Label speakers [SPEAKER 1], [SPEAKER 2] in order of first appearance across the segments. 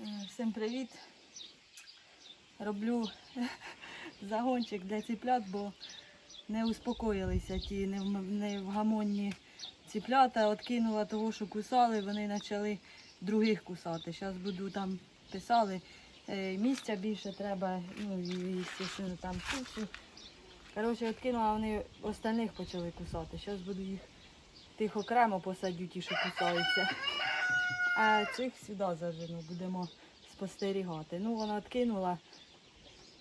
[SPEAKER 1] Е, Всім привіт! Роблю загончик для ціплят, бо не успокоїлися ті невгамонні ціплята. Откинула того, що кусали, вони почали других кусати. Зараз буду там писали. е, Місця більше треба, ну і звісно, там суші. Коротше, откинула, вони остальних почали кусати. Зараз буду їх тих окремо посадю, ті, що кусаються. А цих сюди зажену, будемо спостерігати. Ну, вона відкинула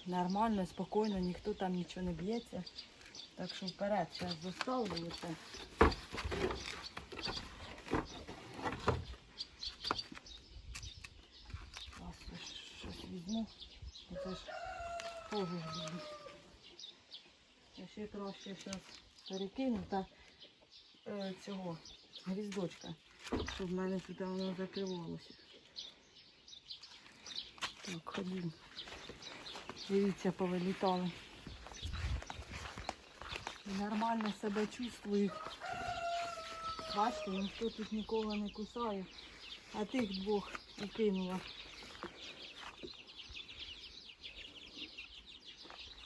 [SPEAKER 1] нормально, спокійно, ніхто там нічого не б'ється. Так що вперед, зараз доставлю це. Зараз щось візьму. Це ж теж буде. Ще краще зараз перекину та е, цього гвіздочка, щоб в мене тут воно закривалося. Так, ходім. Дивіться, повилітали. Нормально себе чувствують. Бачите, ніхто тут нікого не кусає, а тих двох і кинула.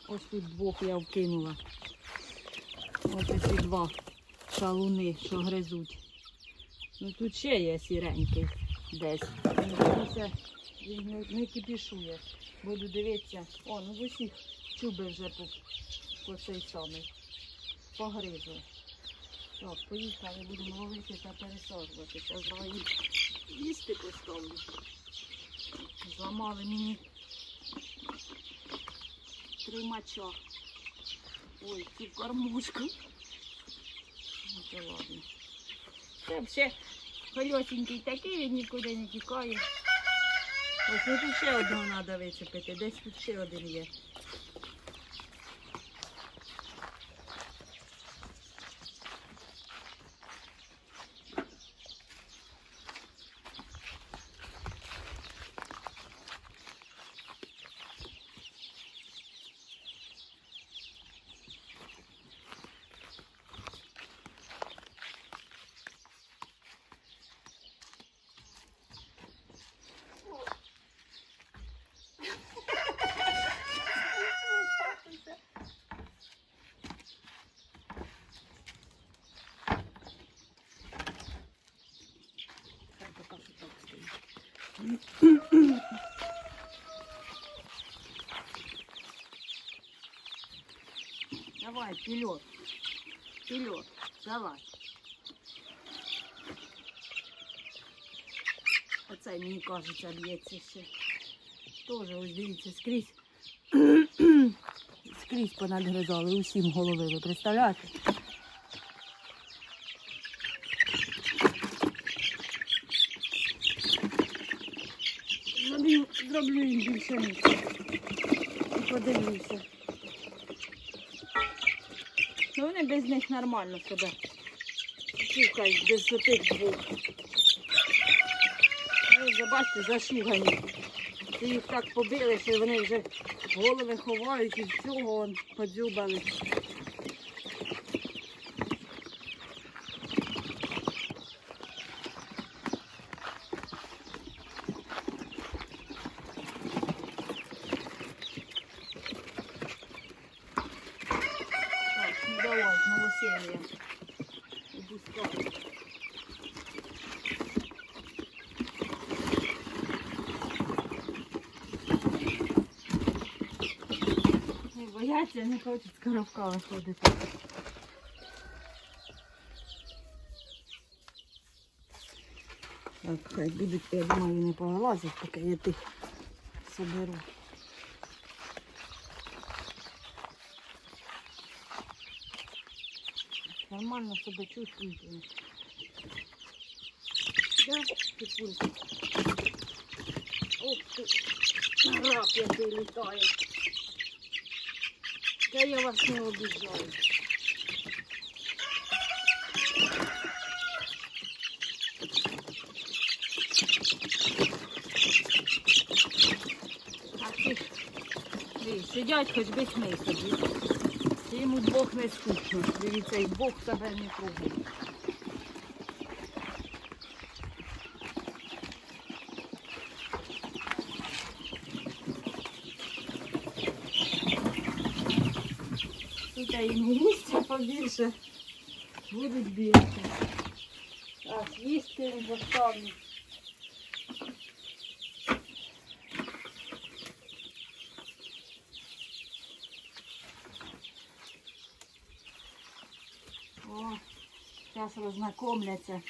[SPEAKER 1] Ось тут двох я вкинула. Ось ці два шалуни, що гризуть. Ну тут ще є сіренький десь. Він не, кипішує. Буду дивитися. О, ну в усіх чуби вже по, по цей самий. Погризли. Так, поїхали, будемо ловити та пересаджувати. Зараз їх їсти поставлю. Зламали мені тримача. Ой, ці кормушку. Ну, ладно. Це ще колесенький такий, він нікуди не тікає. Ось тут ще одного треба вичепити, десь тут ще один є. Хай поки що так стоїть. Давай, вперед. Вперед. Давай. Оце, мені кажеться, б'ється ще. Тоже, ось дивіться, скрізь. скрізь понадгризали усім голови, ви представляєте? Зроблю їм більше місця. І подивлюся. Ну вони без них нормально себе. Чухають без тих двох. Ви вже бачите, зашугані. Ти їх так побили, що вони вже голови ховають і всього подюбали. Так, ну давай, новоселье. Иди скорее. Не бояться, не хочуть з коробка виходити. Так, хай будуть, я думаю, не повилазять, поки я тих соберу. Нормально себе чувствуете. Да, Петулька? Ух ти, рак який літає. Та я вас не обіжаю. Сидять, хоч би собі. Йому двох не скучно. Дивіться, і Бог себе не пробує. Дайте їм місця побільше. Будуть бігати. Так, їсти поставлю. О, зараз рознакомляться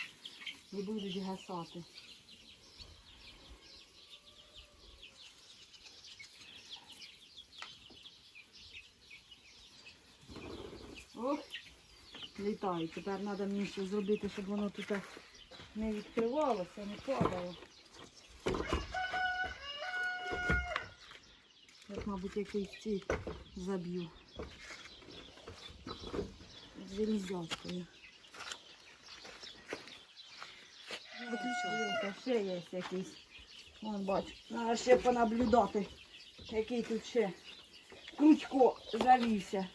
[SPEAKER 1] і будуть гасати. Ох, літають. Тепер треба мені ще зробити, щоб воно тут не відкривалося, не падало. Як, мабуть, якийсь ці заб'ю. Залізяткою. Виключаю. Ще є якийсь. Вон бачу. Треба ще понаблюдати, який тут ще крючко завівся.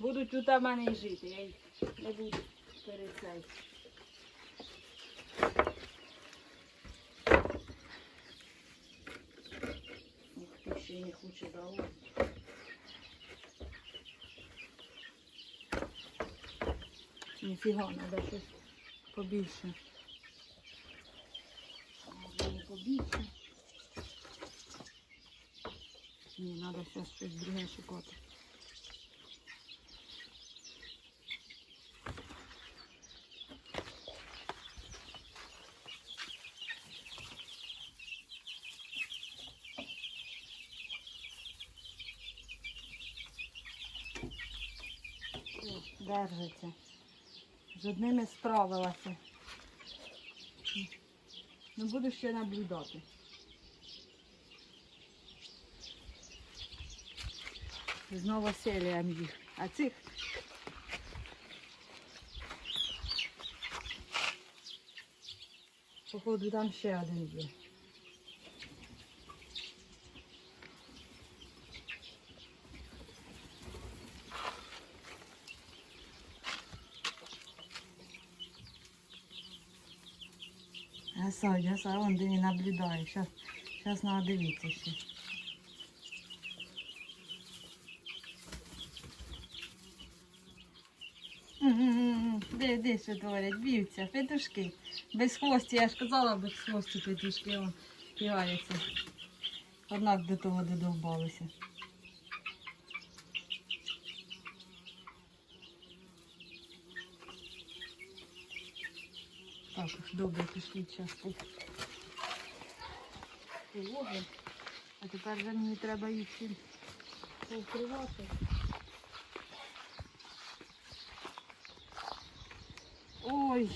[SPEAKER 1] Будуть тут у мене і жити, я їх не буду перед цей. Ух ти, ще й не хоче давати. Ніфіга, треба щось побільше. Може, не побільше. Ні, треба зараз щось друге шукати. О, Держиться. З одними справилася. Ну буду ще наблюдати. Знову селіям їх. А цих походу там ще один є. Гасай, гасай, вон де він наблюдає. Щас, щас треба дивитися ще. Де, що творять? Б'ються, петушки. Без хвості, я ж казала, без хвості петушки пігаються. Однак до того додовбалися. Так, добре пішли часто. Пологи. А тепер вже мені треба їх всім повкривати. Ой.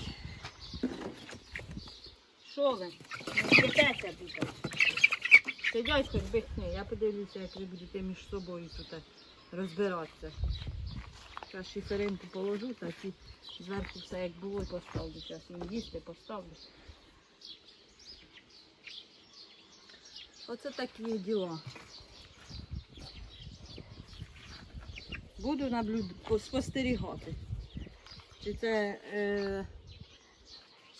[SPEAKER 1] Що ви? Спитеся тут. Сидять хоч бихни. Я подивлюся, як ви будете між собою тут розбиратися. Зараз шиферинку положу, та ці зверху все як було і поставлю. Зараз їм їсти поставлю. Оце такі діла. Буду наблюд... по- спостерігати. Чи це, е...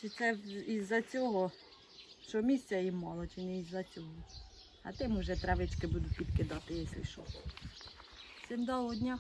[SPEAKER 1] чи це із-за цього, що місця їм мало, чи не із-за цього. А тим уже травички буду підкидати, якщо що. Всім доброго дня.